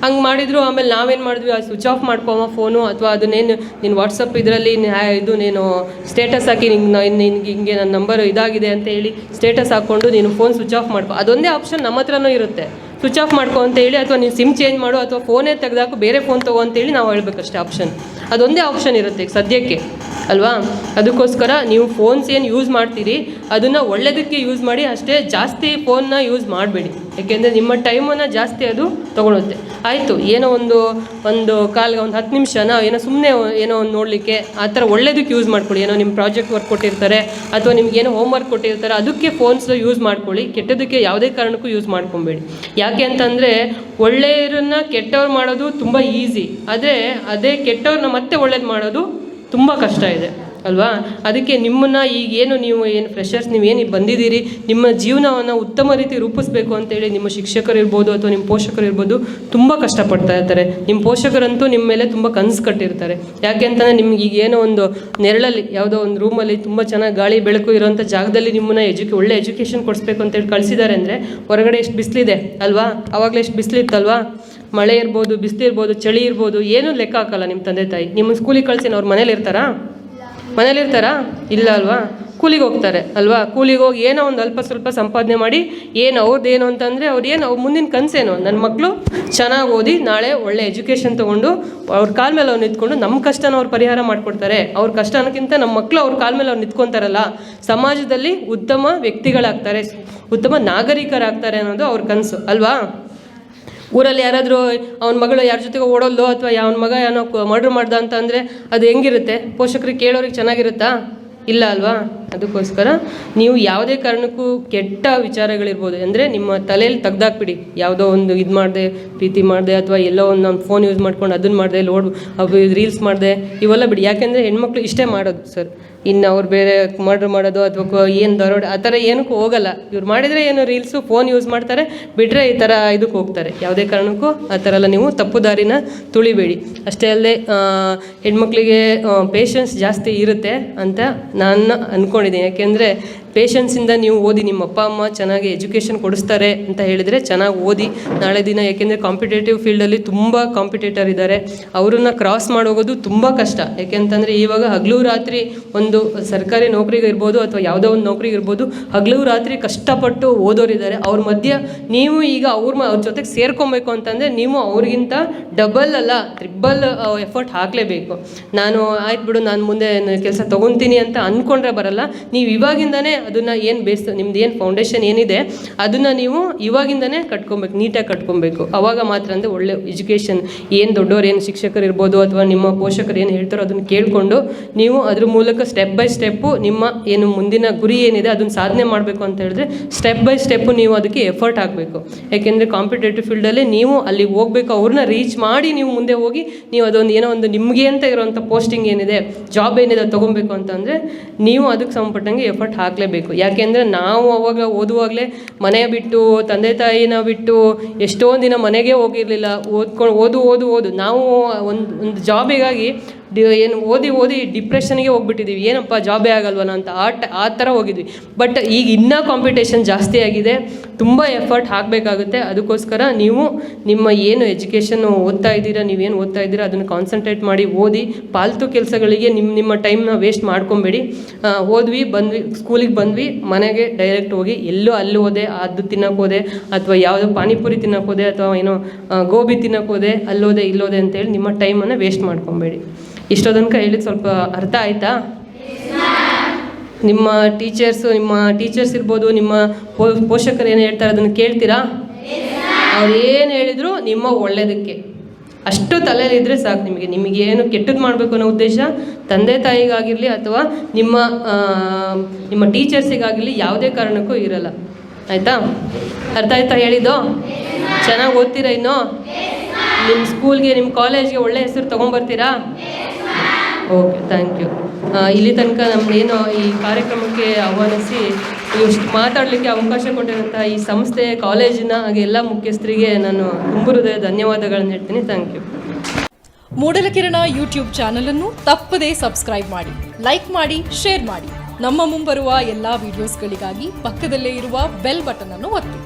ಹಂಗೆ ಮಾಡಿದ್ರು, ಆಮೇಲೆ ನಾವೇನು ಮಾಡಿದ್ವಿ? ಅದು ಸ್ವಿಚ್ ಆಫ್ ಮಾಡ್ಕೊಮ ಫೋನು ಅಥವಾ ಅದನ್ನೇನು ನಿನ್ನ ವಾಟ್ಸಪ್ ಇದರಲ್ಲಿ ಇದು ನೀನು ಸ್ಟೇಟಸ್ ಹಾಕಿ ನಿಂಗೆ ನಿನ್ಗೆ ಹಿಂಗೆ ನನ್ನ ನಂಬರ್ ಇದಾಗಿದೆ ಅಂತ ಹೇಳಿ ಸ್ಟೇಟಸ್ ಹಾಕ್ಕೊಂಡು ನೀನು ಫೋನ್ ಸ್ವಿಚ್ ಆಫ್ ಮಾಡ್ಕೊ. ಅದೊಂದೇ ಆಪ್ಷನ್ ನಮ್ಮ ಹತ್ರನೂ ಇರುತ್ತೆ. ಸ್ವಿಚ್ ಆಫ್ ಮಾಡ್ಕೊ ಅಂತ ಹೇಳಿ, ಅಥವಾ ನೀವು ಸಿಮ್ ಚೇಂಜ್ ಮಾಡು, ಅಥವಾ ಫೋನೇ ತೆಗೆದಾಕು ಬೇರೆ ಫೋನ್ ತಗೋ ಅಂತೇಳಿ ನಾವು ಹೇಳ್ಬೇಕಷ್ಟೇ ಆಪ್ಷನ್ ಅದೊಂದೇ ಆಪ್ಷನ್ ಇರುತ್ತೆ ಸದ್ಯಕ್ಕೆ, ಅಲ್ವಾ? ಅದಕ್ಕೋಸ್ಕರ ನೀವು ಫೋನ್ಸ್ ಏನು ಯೂಸ್ ಮಾಡ್ತೀರಿ, ಅದನ್ನು ಒಳ್ಳೆಯದಕ್ಕೆ ಯೂಸ್ ಮಾಡಿ, ಅಷ್ಟೇ ಜಾಸ್ತಿ ಫೋನ್ನ ಯೂಸ್ ಮಾಡಬೇಡಿ. ಯಾಕೆಂದರೆ ನಿಮ್ಮ ಟೈಮನ್ನು ಜಾಸ್ತಿ ಅದು ತೊಗೊಳುತ್ತೆ. ಆಯಿತು, ಏನೋ ಒಂದು ಒಂದು ಕಾಲ್ಗೆ ಒಂದು ಹತ್ತು ನಿಮಿಷನ ಏನೋ ಸುಮ್ಮನೆ ಏನೋ ಒಂದು ನೋಡಲಿಕ್ಕೆ ಆ ಥರ ಒಳ್ಳೇದಕ್ಕೆ ಯೂಸ್ ಮಾಡ್ಕೊಳ್ಳಿ. ಏನೋ ನಿಮ್ಮ ಪ್ರಾಜೆಕ್ಟ್ ವರ್ಕ್ ಕೊಟ್ಟಿರ್ತಾರೆ, ಅಥವಾ ನಿಮ್ಗೆ ಏನೋ ಹೋಮ್ ವರ್ಕ್ ಕೊಟ್ಟಿರ್ತಾರೆ, ಅದಕ್ಕೆ ಫೋನ್ಸ್ ಯೂಸ್ ಮಾಡ್ಕೊಳ್ಳಿ. ಕೆಟ್ಟದಕ್ಕೆ ಯಾವುದೇ ಕಾರಣಕ್ಕೂ ಯೂಸ್ ಮಾಡ್ಕೊಬೇಡಿ. ಯಾಕೆ ಅಂತಂದರೆ ಒಳ್ಳೆಯರನ್ನ ಕೆಟ್ಟವ್ರು ಮಾಡೋದು ತುಂಬ ಈಸಿ ಆದರೆ ಅದೇ ಕೆಟ್ಟವ್ರನ್ನ ಮತ್ತೆ ಒಳ್ಳೇದು ಮಾಡೋದು ತುಂಬ ಕಷ್ಟ ಇದೆ. ಅಲ್ವಾ? ಅದಕ್ಕೆ ನಿಮ್ಮನ್ನು ಈಗ ಏನು ನೀವು ಏನು ಫ್ರೆಷರ್ಸ್ ನೀವು ಏನು ಬಂದಿದ್ದೀರಿ? ನಿಮ್ಮ ಜೀವನವನ್ನು ಉತ್ತಮ ರೀತಿ ರೂಪಿಸ್ಬೇಕು ಅಂತೇಳಿ ನಿಮ್ಮ ಶಿಕ್ಷಕರು ಇರ್ಬೋದು ಅಥವಾ ನಿಮ್ಮ ಪೋಷಕರು ಇರ್ಬೋದು ತುಂಬ ಕಷ್ಟಪಡ್ತಾ ಇರ್ತಾರೆ. ನಿಮ್ಮ ಪೋಷಕರಂತೂ ನಿಮ್ಮ ಮೇಲೆ ತುಂಬ ಕನಸು ಕಟ್ಟಿರ್ತಾರೆ. ಯಾಕೆ ಅಂತಂದರೆ ನಿಮ್ಗೆ ಈಗ ಏನೋ ಒಂದು ನೆರಳಲ್ಲಿ, ಯಾವುದೋ ಒಂದು ರೂಮಲ್ಲಿ ತುಂಬ ಚೆನ್ನಾಗಿ ಗಾಳಿ, ಬೆಳಕು ಇರೋಂಥ ಜಾಗದಲ್ಲಿ ನಿಮ್ಮನ್ನ ಎಜುಕೆ, ಒಳ್ಳೆ ಎಜುಕೇಷನ್ ಕೊಡಿಸ್ಬೇಕು ಅಂತೇಳಿ ಕಳಿಸಿದ್ದಾರೆ ಅಂದರೆ ಹೊರಗಡೆ ಎಷ್ಟು ಬಿಸಿಲಿದೆ ಅಲ್ವಾ? ಅವಾಗಲೇ ಎಷ್ಟು ಬಿಸಿಲಿತ್ತಲ್ವಾ? ಮಳೆ ಇರ್ಬೋದು, ಬಿಸಿಲು ಇರ್ಬೋದು, ಚಳಿ ಇರ್ಬೋದು, ಏನೂ ಲೆಕ್ಕ ಹಾಕಲ್ಲ ನಿಮ್ಮ ತಂದೆ ತಾಯಿ. ನಿಮ್ಮ ಸ್ಕೂಲಿಗೆ ಕಳಿಸಿ ಅವ್ರ ಮನೇಲಿ ಇರ್ತಾರಾ? ಮನೇಲಿ ಇರ್ತಾರಾ ಇಲ್ಲ ಅಲ್ವಾ? ಕೂಲಿಗೆ ಹೋಗ್ತಾರೆ, ಅಲ್ವಾ? ಕೂಲಿಗೆ ಹೋಗಿ ಏನೋ ಒಂದು ಅಲ್ಪ ಸ್ವಲ್ಪ ಸಂಪಾದನೆ ಮಾಡಿ ಏನು ಅವ್ರದ್ದು ಏನು ಅಂತಂದರೆ ಅವ್ರು ಏನು, ಅವ್ರ ಮುಂದಿನ ಕನಸೇನು? ನನ್ನ ಮಕ್ಕಳು ಚೆನ್ನಾಗಿ ಓದಿ ನಾಳೆ ಒಳ್ಳೆ ಎಜುಕೇಷನ್ ತೊಗೊಂಡು ಅವ್ರ ಕಾಲ ಮೇಲೆ ಅವ್ರು ನಿಂತ್ಕೊಂಡು ನಮ್ಮ ಕಷ್ಟನ ಅವ್ರು ಪರಿಹಾರ ಮಾಡಿಕೊಡ್ತಾರೆ. ಅವ್ರ ಕಷ್ಟ ಅನ್ನೋಕ್ಕಿಂತ ನಮ್ಮ ಮಕ್ಕಳು ಅವ್ರ ಕಾಲ ಮೇಲೆ ಅವ್ರು ನಿಂತ್ಕೊತಾರಲ್ಲ? ಸಮಾಜದಲ್ಲಿ ಉತ್ತಮ ವ್ಯಕ್ತಿಗಳಾಗ್ತಾರೆ, ಉತ್ತಮ ನಾಗರಿಕರಾಗ್ತಾರೆ ಅನ್ನೋದು ಅವ್ರ ಕನಸು, ಅಲ್ವಾ? ಊರಲ್ಲಿ ಯಾರಾದರೂ ಅವನ ಮಗಳು ಯಾರ ಜೊತೆಗೆ ಓಡೋಲ್ದೋ ಅಥವಾ ಅವನ ಮಗ ಏನೋ ಮರ್ಡ್ರ್ ಮಾಡ್ದ ಅಂತ ಅಂದರೆ ಅದು ಹೆಂಗಿರುತ್ತೆ? ಪೋಷಕರಿಗೆ ಕೇಳೋರಿಗೆ ಚೆನ್ನಾಗಿರುತ್ತಾ? ಇಲ್ಲ ಅಲ್ವಾ? ಅದಕ್ಕೋಸ್ಕರ ನೀವು ಯಾವುದೇ ಕಾರಣಕ್ಕೂ ಕೆಟ್ಟ ವಿಚಾರಗಳಿರ್ಬೋದು. ಅಂದರೆ ನಿಮ್ಮ ತಲೆಯಲ್ಲಿ ತೆಗ್ದಾಕ್ಬಿಡಿ. ಯಾವುದೋ ಒಂದು ಇದು ಮಾಡಿದೆ, ಪ್ರೀತಿ ಮಾಡಿದೆ, ಅಥವಾ ಎಲ್ಲೋ ಒಂದು ನಾನು ಫೋನ್ ಯೂಸ್ ಮಾಡ್ಕೊಂಡು ಅದನ್ನು ಮಾಡಿದೆ, ಲೋಡ್, ಅವು ರೀಲ್ಸ್ ಮಾಡಿದೆ, ಇವೆಲ್ಲ ಬಿಡಿ. ಯಾಕೆಂದರೆ ಹೆಣ್ಮಕ್ಳು ಇಷ್ಟೇ ಮಾಡೋದು ಸರ್ ಇನ್ನು ಅವ್ರು ಬೇರೆ ಮರ್ಡ್ರ್ ಮಾಡೋದು ಅಥವಾ ಏನು ದರೋಡೆ, ಆ ಥರ ಏನಕ್ಕೂ ಹೋಗಲ್ಲ. ಇವ್ರು ಮಾಡಿದರೆ ಏನು ರೀಲ್ಸು ಫೋನ್ ಯೂಸ್ ಮಾಡ್ತಾರೆ ಬಿಟ್ಟರೆ ಈ ಥರ ಇದಕ್ಕೆ ಹೋಗ್ತಾರೆ. ಯಾವುದೇ ಕಾರಣಕ್ಕೂ ಆ ಥರ ಎಲ್ಲ ನೀವು ತಪ್ಪು ದಾರಿನ ತುಳಿಬೇಡಿ. ಅಷ್ಟೇ ಅಲ್ಲದೆ ಹೆಣ್ಮಕ್ಳಿಗೆ ಪೇಷನ್ಸ್ ಜಾಸ್ತಿ ಇರುತ್ತೆ ಅಂತ ನಾನು ಅಂದ್ಕೊಂಡಿದ್ದೀನಿ ಯಾಕೆಂದರೆ ಪೇಷನ್ಸಿಂದ ನೀವು ಓದಿ ನಿಮ್ಮ ಅಪ್ಪ ಅಮ್ಮ ಚೆನ್ನಾಗಿ ಎಜುಕೇಷನ್ ಕೊಡಿಸ್ತಾರೆ ಅಂತ ಹೇಳಿದರೆ ಚೆನ್ನಾಗಿ ಓದಿ. ನಾಳೆ ದಿನ ಯಾಕೆಂದರೆ ಕಾಂಪಿಟೇಟಿವ್ ಫೀಲ್ಡಲ್ಲಿ ತುಂಬ ಕಾಂಪಿಟೇಟರ್ ಇದ್ದಾರೆ. ಅವರನ್ನು ಕ್ರಾಸ್ ಮಾಡೋಗೋದು ತುಂಬ ಕಷ್ಟ. ಯಾಕೆಂತಂದರೆ ಇವಾಗ ಹಗಲು ರಾತ್ರಿ ಒಂದು ಸರ್ಕಾರಿ ನೌಕರಿಗೆ ಇರ್ಬೋದು ಅಥವಾ ಯಾವುದೋ ಒಂದು ನೌಕರಿಗೆ ಇರ್ಬೋದು, ಹಗಲು ರಾತ್ರಿ ಕಷ್ಟಪಟ್ಟು ಓದೋರಿದ್ದಾರೆ. ಅವ್ರ ಮಧ್ಯೆ ನೀವು ಈಗ ಅವ್ರ ಮ, ಅವ್ರ ಜೊತೆಗೆ ಸೇರ್ಕೊಬೇಕು ಅಂತಂದರೆ ನೀವು ಅವ್ರಿಗಿಂತ ಡಬಲ್ ಅಲ್ಲ ತ್ರಿಬಲ್ ಎಫರ್ಟ್ ಹಾಕಲೇಬೇಕು. ನಾನು, ಆಯ್ತು ಬಿಡು, ನಾನು ಮುಂದೆ ಕೆಲಸ ತೊಗೊತೀನಿ ಅಂತ ಅಂದ್ಕೊಂಡ್ರೆ ಬರಲ್ಲ. ನೀವು ಇವಾಗಿಂದನೇ ಅದನ್ನು ಏನು ಬೇಸ್ ನಿಮ್ದು ಏನು ಫೌಂಡೇಶನ್ ಏನಿದೆ, ಅದನ್ನು ನೀವು ಇವಾಗಿಂದನೇ ಕಟ್ಕೊಬೇಕು ನೀಟಾಗಿ ಕಟ್ಕೊಬೇಕು. ಅವಾಗ ಮಾತ್ರ ಅಂದರೆ ಒಳ್ಳೆ ಎಜುಕೇಷನ್ ಏನು ದೊಡ್ಡವ್ರು ಏನು ಶಿಕ್ಷಕರು ಇರ್ಬೋದು ಅಥವಾ ನಿಮ್ಮ ಪೋಷಕರು ಏನು ಹೇಳ್ತಾರೋ ಅದನ್ನು ಕೇಳಿಕೊಂಡು ನೀವು ಅದ್ರ ಮೂಲಕ ಸ್ಟೆಪ್ ಬೈ ಸ್ಟೆಪ್ಪು ನಿಮ್ಮ ಏನು ಮುಂದಿನ ಗುರಿ ಏನಿದೆ ಅದನ್ನು ಸಾಧನೆ ಮಾಡಬೇಕು ಅಂತ ಹೇಳಿದ್ರೆ ಸ್ಟೆಪ್ ಬೈ ಸ್ಟೆಪ್ಪು ನೀವು ಅದಕ್ಕೆ ಎಫರ್ಟ್ ಹಾಕಬೇಕು. ಯಾಕೆಂದರೆ ಕಾಂಪಿಟೇಟಿವ್ ಫೀಲ್ಡಲ್ಲಿ ನೀವು ಅಲ್ಲಿ ಹೋಗ್ಬೇಕು, ಅವ್ರನ್ನ ರೀಚ್ ಮಾಡಿ ನೀವು ಮುಂದೆ ಹೋಗಿ ನೀವು ಅದೊಂದು ಏನೋ ಒಂದು ನಿಮಗೆ ಅಂತ ಇರೋವಂಥ ಪೋಸ್ಟಿಂಗ್ ಏನಿದೆ ಜಾಬ್ ಏನಿದೆ ತೊಗೊಬೇಕು ಅಂತಂದರೆ ನೀವು ಅದಕ್ಕೆ ಸಂಬಂಧಪಟ್ಟಂಗೆ ಎಫರ್ಟ್ ಹಾಕಲೇಬೇಕು. ಯಾಕೆಂದರೆ ನಾವು ಅವಾಗ ಓದುವಾಗಲೇ ಮನೆ ಬಿಟ್ಟು, ತಂದೆ ತಾಯಿನ ಬಿಟ್ಟು ಎಷ್ಟೊಂದು ದಿನ ಮನೆಗೆ ಹೋಗಿರಲಿಲ್ಲ. ಓದ್ಕೊಂಡು ಓದು ಓದು ಓದು. ನಾವು ಒಂದು ಒಂದು ಜಾಬಿಗಾಗಿ ಡಿ ಏನು ಓದಿ ಓದಿ ಡಿಪ್ರೆಷನ್ಗೆ ಹೋಗ್ಬಿಟ್ಟಿದ್ದೀವಿ. ಏನಪ್ಪ ಜಾಬೇ ಆಗಲ್ವಲ್ಲ ಅಂತ ಆ ಟ ಆ ಥರ ಹೋಗಿದ್ವಿ. ಬಟ್ ಈಗ ಇನ್ನೂ ಕಾಂಪಿಟೇಷನ್ ಜಾಸ್ತಿ ಆಗಿದೆ. ತುಂಬ ಎಫರ್ಟ್ ಹಾಕಬೇಕಾಗುತ್ತೆ. ಅದಕ್ಕೋಸ್ಕರ ನೀವು ನಿಮ್ಮ ಏನು ಎಜುಕೇಷನ್ನು ಓದ್ತಾ ಇದ್ದೀರಾ, ನೀವೇನು ಓದ್ತಾ ಇದ್ದೀರಾ, ಅದನ್ನು ಕಾನ್ಸಂಟ್ರೇಟ್ ಮಾಡಿ ಓದಿ, ಪಾಲ್ತು ಕೆಲಸಗಳಿಗೆ ನಿಮ್ಮ ನಿಮ್ಮ ಟೈಮ್ನ ವೇಸ್ಟ್ ಮಾಡ್ಕೊಬೇಡಿ. ಓದ್ವಿ, ಬಂದ್ವಿ ಸ್ಕೂಲಿಗೆ ಬಂದ್ವಿ, ಮನೆಗೆ ಡೈರೆಕ್ಟ್ ಹೋಗಿ ಎಲ್ಲೋ ಅಲ್ಲಿ ಹೋದೆ, ಅದು ತಿನ್ನೋಕೆ ಹೋದೆ, ಅಥವಾ ಯಾವುದೋ ಪಾನಿಪುರಿ ತಿನ್ನೋಕೆ ಹೋದೆ, ಅಥವಾ ಏನೋ ಗೋಬಿ ತಿನ್ನೋಕೆ ಹೋದೆ ಅಲ್ಲೋದೆ ಇಲ್ಲೋದೆ ಅಂತೇಳಿ ನಿಮ್ಮ ಟೈಮನ್ನು ವೇಸ್ಟ್ ಮಾಡ್ಕೊಬೇಡಿ. ಇಷ್ಟೋ ತನಕ ಹೇಳಿದ್ದು ಸ್ವಲ್ಪ ಅರ್ಥ ಆಯ್ತಾ? ನಿಮ್ಮ ಟೀಚರ್ಸು, ನಿಮ್ಮ ಟೀಚರ್ಸ್ ಇರ್ಬೋದು, ನಿಮ್ಮ ಪೋಷಕರು ಏನು ಹೇಳ್ತಾರೆ ಅದನ್ನು ಕೇಳ್ತೀರಾ? ಅವ್ರು ಏನು ಹೇಳಿದ್ರು ನಿಮ್ಮ ಒಳ್ಳೆಯದಕ್ಕೆ ಅಷ್ಟು ತಲೆಯಲ್ಲಿದ್ದರೆ ಸಾಕು ನಿಮಗೆ. ನಿಮಗೇನು ಕೆಟ್ಟದ್ದು ಮಾಡಬೇಕು ಅನ್ನೋ ಉದ್ದೇಶ ತಂದೆ ತಾಯಿಗಾಗಿರಲಿ ಅಥವಾ ನಿಮ್ಮ ನಿಮ್ಮ ಟೀಚರ್ಸಿಗಾಗಿರಲಿ ಯಾವುದೇ ಕಾರಣಕ್ಕೂ ಇರಲ್ಲ. ಆಯಿತಾ? ಅರ್ಥ ಆಯ್ತಾ ಹೇಳಿದ್ದು? ಚೆನ್ನಾಗಿ ಓದ್ತೀರಾ ಇನ್ನು? ನಿಮ್ಮ ಸ್ಕೂಲ್ಗೆ, ನಿಮ್ಮ ಕಾಲೇಜ್ಗೆ ಒಳ್ಳೆ ಹೆಸರು ತೊಗೊಂಬರ್ತೀರಾ? ಓಕೆ ಥ್ಯಾಂಕ್ ಯು ಇಲ್ಲಿ ತನಕ ನಮ್ಮನ್ನೇನು ಈ ಕಾರ್ಯಕ್ರಮಕ್ಕೆ ಆಹ್ವಾನಿಸಿ ಇಷ್ಟು ಮಾತಾಡಲಿಕ್ಕೆ ಅವಕಾಶ ಕೊಟ್ಟಿರುವಂಥ ಈ ಸಂಸ್ಥೆ ಕಾಲೇಜಿನ ಹಾಗೆ ಎಲ್ಲ ಮುಖ್ಯಸ್ಥರಿಗೆ ನಾನು ತುಂಬ ಹೃದಯ ಧನ್ಯವಾದಗಳನ್ನು ಹೇಳ್ತೀನಿ. ಥ್ಯಾಂಕ್ ಯು ಮೂಡಲಕಿರಣ ಯೂಟ್ಯೂಬ್ ಚಾನಲನ್ನು ತಪ್ಪದೇ ಸಬ್ಸ್ಕ್ರೈಬ್ ಮಾಡಿ, ಲೈಕ್ ಮಾಡಿ, ಶೇರ್ ಮಾಡಿ. ನಮ್ಮ ಮುಂಬರುವ ಎಲ್ಲಾ ವಿಡಿಯೋಸ್ಗಳಿಗಾಗಿ ಪಕ್ಕದಲ್ಲೇ ಇರುವ ಬೆಲ್ ಬಟನ್ ಅನ್ನು ಒತ್ತಿ.